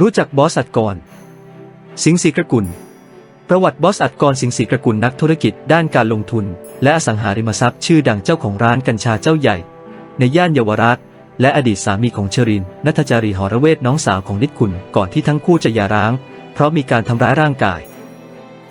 รู้จักบอสอัดกร สิงห์ศรีกระกุล ประวัติบอสอัดกรสิงห์ศรีกระกุลนักธุรกิจด้านการลงทุน และอสังหาริมทรัพย์ชื่อดังเจ้าของร้านกัญชาเจ้าใหญ่ ในย่านเยาวราช และอดีตสามีของเชอรินนัทจารีหอระเวทน้องสาวของนิดคุณก่อนที่ทั้งคู่จะหย่าร้าง เพราะมีการทำร้ายร่างกาย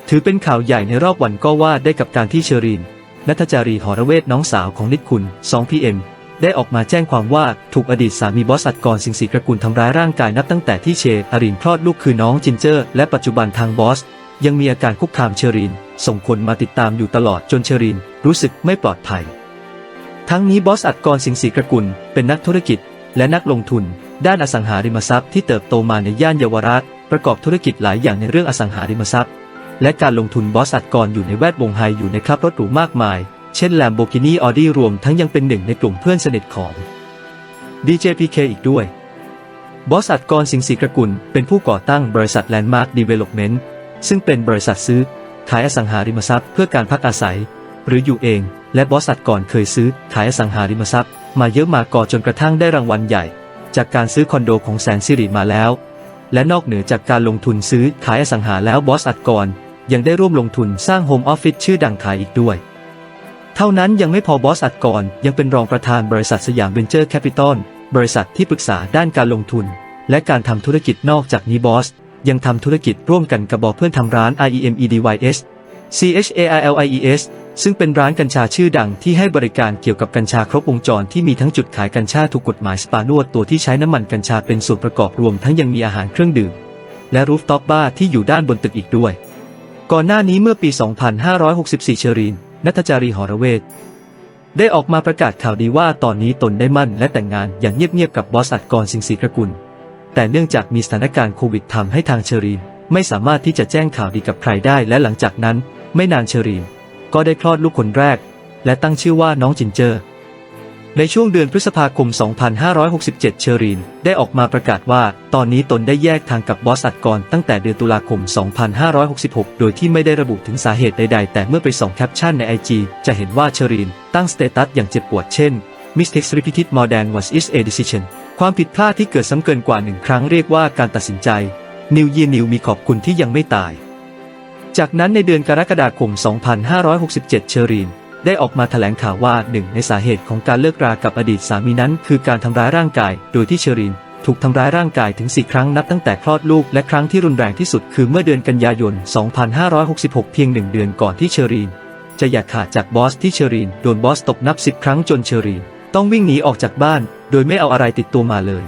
ถือเป็นข่าวใหญ่ในรอบวันก็ว่าได้กับการที่เชอรินนัทจารีหอระเวทน้องสาวของนิดคุณ 2PM ได้ออกมาแจ้งความว่าถูกอดีตสามีบอสอัดกรสิงห์ศรีกระกุลทำร้ายร่างกายนับตั้งแต่ที่เชอรินคลอดลูกคือน้องจินเจอร์ และปัจจุบันทางบอส ยังมีอาการคุกคามเชอรีนส่งคนมาติดตามอยู่ตลอดจนเชอรีนรู้สึกไม่ปลอดภัย ทั้งนี้บอสอัดกรสิงห์ศรีกระกุลเป็นนักธุรกิจ และนักลงทุน ด้านอสังหาริมทรัพย์ที่เติบโตมาในย่านเยาวราชประกอบธุรกิจหลายอย่างในเรื่องอสังหาริมทรัพย์ และการลงทุนบอสอัดกรอยู่ในแวดวงไฮอยู่ในครับรถหรูมากมาย เช่น Lamborghini Audi รวมทั้งยังเป็นหนึ่งในกลุ่มเพื่อนสนิทของ DJPK อีกด้วย บอสอัดกรสิงศรีกระกุล เป็นผู้ก่อตั้งบริษัท Landmark Development ซึ่งเป็นบริษัทซื้อ ขายอสังหาริมทรัพย์เพื่อการพักอาศัย หรืออยู่เอง และบอสอัดก่อนเคยซื้อ ขายอสังหาริมทรัพย์ มาเยอะมาก่อจนกระทั่งได้รางวัลใหญ่ จากการซื้อคอนโดของแสนสิริมาแล้ว และนอกเหนือจากการลงทุนซื้อขายอสังหาแล้วบอสอัดกรยังได้ร่วมลงทุนสร้างโฮมออฟฟิศชื่อดังขายอีกด้วย เท่านั้นยังไม่พอบอสอัดกรยังเป็นรองประธานบริษัทสยามเวนเจอร์แคปิตอลบริษัทที่ปรึกษาด้านการลงทุน และการทำธุรกิจนอกจากนี้บอส ยังทำธุรกิจร่วมกันกับบอเพื่อนทำร้าน IEMEDYS CHAILIES ซึ่งเป็นร้านกัญชาชื่อดังที่ให้บริการเกี่ยวกับกัญชาครบวงจรที่มีทั้งจุดขายกัญชาถูกกฎหมายสปานวดตัวที่ใช้น้ำมันกัญชาเป็นส่วนประกอบรวมทั้งยังมีอาหารเครื่องดื่ม และรูฟท็อปบาร์ที่อยู่ด้านบนตึกอีกด้วย ก่อนหน้านี้เมื่อปี 2564 เชอรีน นัทจารีหอระเวทได้ออกมาประกาศข่าวดีว่าตอนนี้ตนได้มั่นและแต่งงานอย่างเงียบๆกับบอสอัดกรสิงห์ศรีกระกุล แต่เนื่องจากมีสถานการณ์โควิดทำให้ทางเชอรีนไม่สามารถที่จะแจ้งข่าวดีกับใครได้และหลังจากนั้น ไม่นานเชอรีนก็ได้คลอดลูกคนแรก และตั้งชื่อว่าน้องจินเจอร์ ในช่วงเดือนพฤษภาคม 2567 เชอรีน ได้ออกมาประกาศว่า ตอนนี้ตนได้แยกทางกับบอสอัดกรตั้งแต่เดือนตุลาคม 2566 โดยที่ไม่ได้ระบุถึงสาเหตุใดๆ แต่เมื่อไปส่องแคปชั่นใน IG จะเห็นว่าเชอรีน ตั้งสเตตัสอย่างเจ็บปวดเช่น Mistakes repeated more than once is a decision ความผิดพลาดที่เกิดซ้ำเกินกว่าหนึ่งครั้งเรียกว่าการตัดสินใจ New Year New มีขอบคุณที่ยังไม่ตาย จากนั้นในเดือนกรกฎาคม 2567 เชอรีน ได้ออกมาแถลงข่าวว่าหนึ่งในสาเหตุของการเลิกรากับอดีตสามีนั้น คือการทำร้ายร่างกาย โดยที่เชอรีนถูกทำร้ายร่างกายถึง 4 ครั้งนับตั้งแต่คลอดลูกและครั้งที่รุนแรงที่สุดคือเมื่อเดือนกันยายน 2566 เพียงหนึ่งเดือนก่อนที่เชอรีนจะอย่าขาดจากบอสที่เชอรีนโดนบอสตบนับ 10 ครั้งจนเชอรีนต้องวิ่งหนีออกจากบ้าน โดยไม่เอาอะไรติดตัวมาเลย